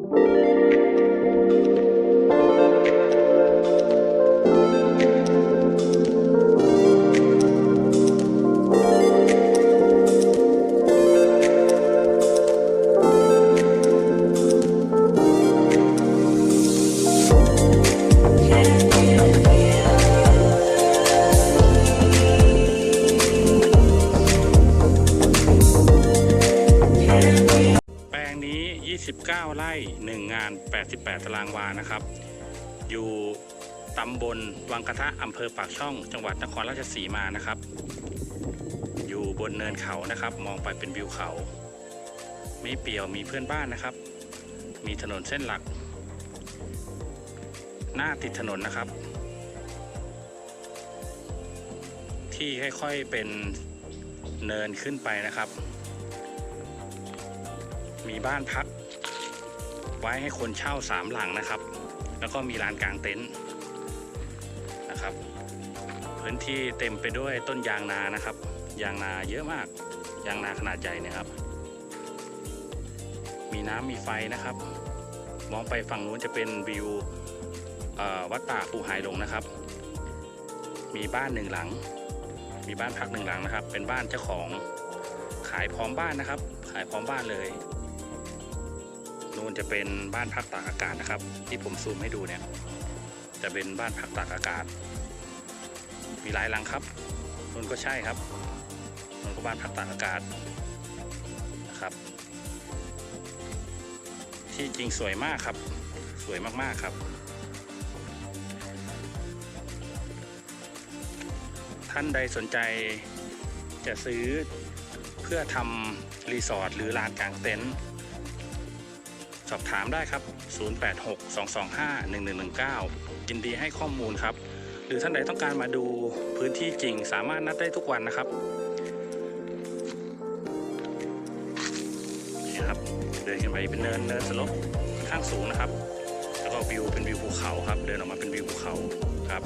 แ9 ไร่ 1 งาน 88 ตารางวานะครับ อยู่ตำบลวังกระทะอำเภอปากช่อง จังหวัดนครราชสีมานะครับ อยู่บนเนินเขานะครับ มองไปเป็นวิวเขาไม่เปี่ยวมีเพื่อนบ้านนะครับ มีถนนเส้นหลัก หน้าติดถนนนะครับ ที่ค่อยๆเป็นเนินขึ้นไปนะครับ มีบ้านพัก ไว้ให้คนเช่าสามหลังนะครับ แล้วก็มีลานกลางเต็นท์นะครับ พื้นที่เต็มไปด้วยต้นยางนานะครับ ยางนาเยอะมาก ยางนาขนาดใหญ่เนะครับ มีน้ำมีไฟนะครับ มองไปฝั่งนู้นจะเป็นวิววัดป่าปูหายหลงนะครับ มีบ้านหนึ่งหลัง มีบ้านพักหนึ่งหลังนะครับ เป็นบ้านเจ้าของขายพร้อมบ้านนะครับ ขายพร้อมบ้านเลย นจะเป็นบ้านพักตากอากาศนะครับ ที่ผมซูมให้ดูเนี่ยจะเป็นบ้านพักตากอากาศ มีหลายหลังครับนู่นก็ใช่ครับนู่นก็บ้านพักตากอากาศนะครับ ที่จริงสวยมากครับ สวยมากๆครับ ท่านใดสนใจจะซื้อเพื่อทำรีสอร์ทหรือลานกลางเต็นท์ สอบถามได้ครับ 0862251119 ยินดีให้ข้อมูลครับ หรือท่านใดต้องการมาดูพื้นที่จริงสามารถนัดได้ทุกวันนะครับนี่ครับเดินขึ้นไปเป็นเนินเนินสลบข้างสูงนะครับ แล้วก็วิวเป็นวิวภูเขาครับ เดินออกมาเป็นวิวภูเขาครับ